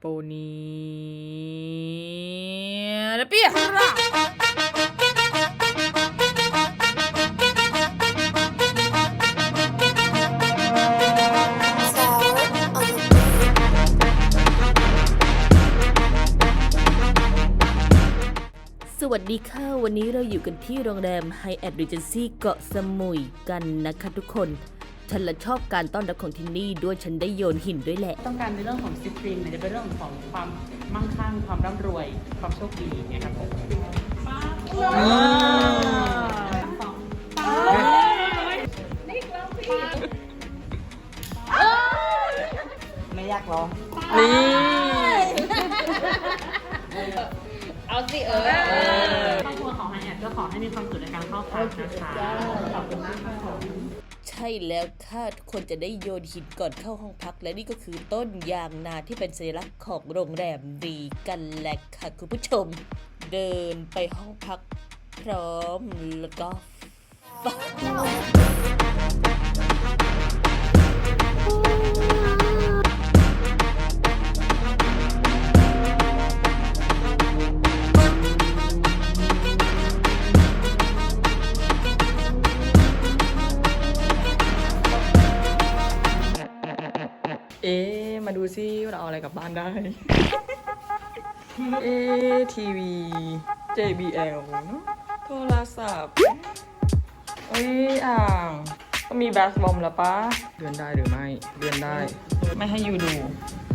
โปนีแล้วเปียสวัสดีค่ะ วันนี้เราอยู่กันที่โรงแรม Hyatt Regency เกาะสมุยกันนะคะทุกคน ฉันละชอบการต้อนรับของที่นี่ด้วยฉันได้โยนหินด้วยแหละ ต้องการในเรื่องของซิตรีนเนี่ยจะเป็นเรื่องของความมั่งคั่งความร่ำรวย ความโชคดีอย่างเงี้ยครับผมไม่อยากร้อง นี่ เอาสิเออครอบครัวของไฮแอดก็ขอให้มีความสุขในการเข้าพักนะคะขอบคุณมากครับผม ใช่แล้วค่ะทุกคนจะได้โยนหินก่อนเข้าห้องพัก และนี่ก็คือต้นยางนาที่เป็นสัญลักษณ์ของโรงแรมดีกันแหละค่ะคุณผู้ชม เดินไปห้องพักพร้อมแล้วก็ มาดูซิว่าเราเอาอะไรกลับบ้านได้ เอ๊ะทีวี JBL เนอะโทรศัพท์เอ้ยอ่างก็มีแบสบอมแล้วปะเดือนได้หรือไม่ เดือนได้ ไม่ให้ยูดู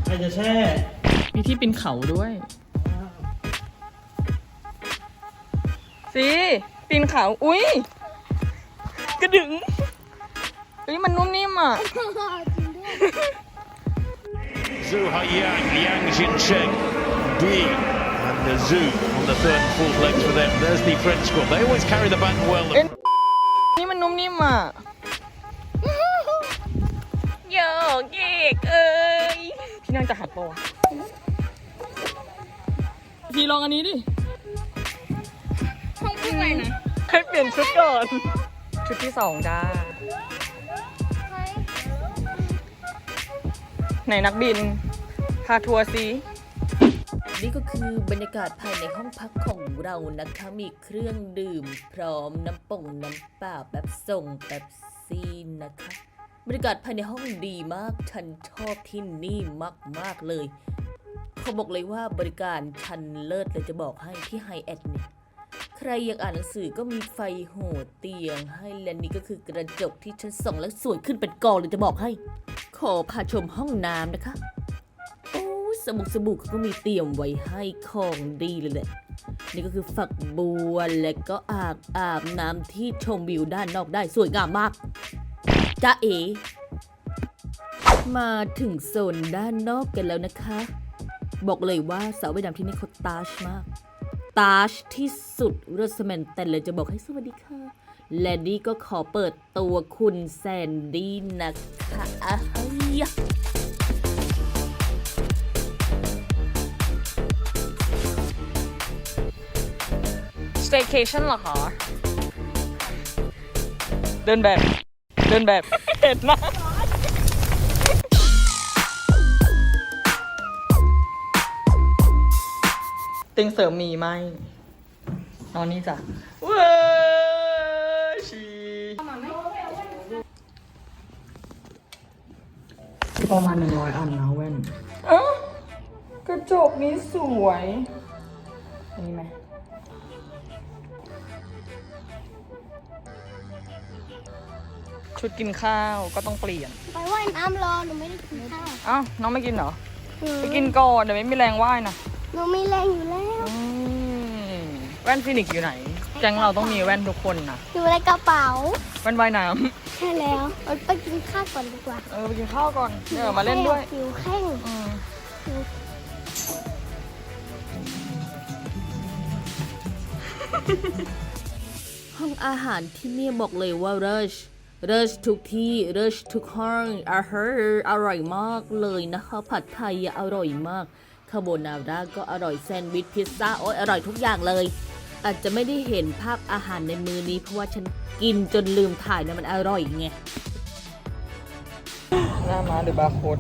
ใครจะแช่ มีที่ปีนเขาด้วยสิปีนเขาอุ้ยกระดึงเฮ้ยมันนุ่มนิ่มอะ Zhu Haiyang, Liang Jincheng, D, and the Zhu on the third and fourth legs for them. There's the French squad. They always carry the baton well. เอ็นนี่มันนุ่มนิ่มอะโยกเยกเอ้ยพี่นั่งจะหัดปะวะพี่ลองอันนี้ดิห้องพึ่งอะไรนะให้เปลี่ยนชุดก่อน ชุดที่สองจ้า ไหนนักบิน พาทัวร์ซีนี่ก็คือบรรยากาศภายในห้องพักของเรานะคะ มีเครื่องดื่ม พร้อมน้ำป่งน้ำเปล่าแบบส่งแบบซีนนะคะ บรรยากาศภายในห้องดีมาก ฉันชอบที่นี่มาก ๆ เลย เขาบอกเลยว่าบริการชันเลิศเลยจะบอกให้ที่ไฮแอทเนี่ยใครอยากอ่านหนังสือก็มีไฟโหดเตียงให้และนี่ก็คือกระจกที่ฉันส่องแล้วสวยขึ้นเป็นกองเลยจะบอกให้ อพาชมห้องน้ำนะคะ โอ้สบู่สบู่เขาก็มีเตรียมไว้ให้ของดีเลยแหละ นี่ก็คือฝักบัวและก็อาบอาบน้ำที่ชมวิวด้านนอกได้สวยงามมากจ้าเอ มาถึงโซนด้านนอกกันแล้วนะคะ บอกเลยว่าสาวว่ายน้ำที่นี่เขาตาชมากตาชที่สุดรสแมนแต่เลยจะบอกให้สวัสดีค่ะ และนี่ก็ขอเปิดตัวคุณแซนดี้นะคะ อ้ายะ staycation เหรอคะเดินแบบ เดินแบบ เห็นนะติงเสริมมีไหมนอนนี่จ้ะเว้ย ประมาณหนึ่งร้อยอันนะแว่นเอ้ากระจกนี้สวย อันนี้ไหมชุดกินข้าวก็ต้องเปลี่ยน ไปว่ายน้ำรอหนูไม่ได้กินข้าวอ้าวน้องไม่กินเหรอไปกินก่อนเดี๋ยวไม่มีแรงว่ายนะหนูมีแรงอยู่แล้ว อืมแว่นฟินิกซ์อยู่ไหนแก๊งเราต้องมีแว่นทุกคนนะอยู่ในกระเป๋าแว่นว่ายน้ใช่แล้วเราไปกินข้าวก่อนดีกว่าำเออไปกินข้าวก่อนเดี๋ยวมาเล่นด้วยหิวแข้งอืมห้องอาหารที่เนี่ยบอกเลยว่าเริชเริชทุกที่เริชทุกห้องอาหารอร่อยมากเลยนะคะ ผัดไทยอะอร่อยมากคาโบนาร่าก็อร่อยแซนด์วิชพิซซ่าโอ้ยอร่อยทุกอย่างเลย อาจจะไม่ได้เห็นภาพอาหารในมือนี้ เพราะว่าฉันกินจนลืมถ่ายนะมันอร่อยไงหน้ามาหรือบาร์โค้ด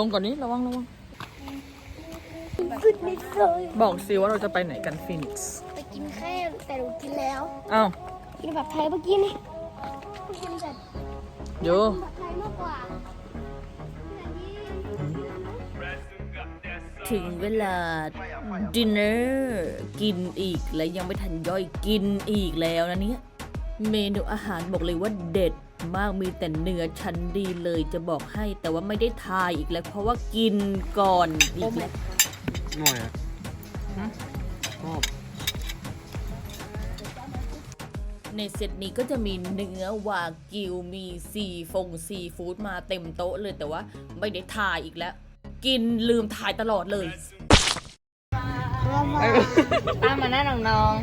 ลงก่อนนี้ระวังระวังสุดนิดเลยบอกสิว่าเราจะไปไหนกันฟินิกซ์ไปกินแค่แต่หนูกินแล้วอ้าวกินแบบไทยเมื่อกี้นี่กินแบบโยแบบไทยมากกว่าถึงเวลาดินเนอร์กินอีกและยังไม่ทันย่อยกินอีกแล้วนะเนี่ยเมนูอาหารบอกเลยว่าเด็ด มากมีแต่เนื้อชั้นดีเลยจะบอกให้แต่ว่าไม่ได้ทายอีกแล้ว เพราะว่ากินก่อนอีกแล้วหน่อยอะชอบในเซตนี้ก็จะมีเนื้อวากิวมีซีฟงซีฟู้ดมาเต็มโต๊ะเลยแต่ว่าไม่ได้ทายอีกแล้ว กินลืมทายตลอดเลยตามมาหน้าน้อง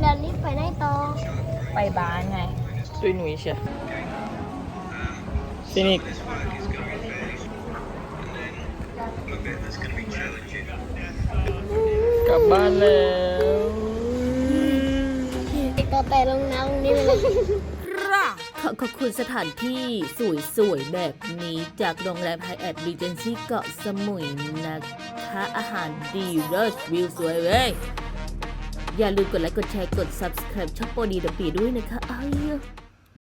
แล้วรีบไปไหนต่อๆไปบ้านไง ตุยหนุ่ยเชียฟินิกกลับบ้านแล้วต่อแต่ลงน้ำนี่เลยขอขอบคุณสถานที่สวยๆ แบบนี้จากโรงแรมไฮแอทรีเจนซี่เกาะสมุยนะคะอาหารดีเลิศวิวสวยเว้ยอย่าลืมกดไลค์ กดแชร์ กด subscribe ช่องโปรดีเดอะปีด้วยนะคะอ้าย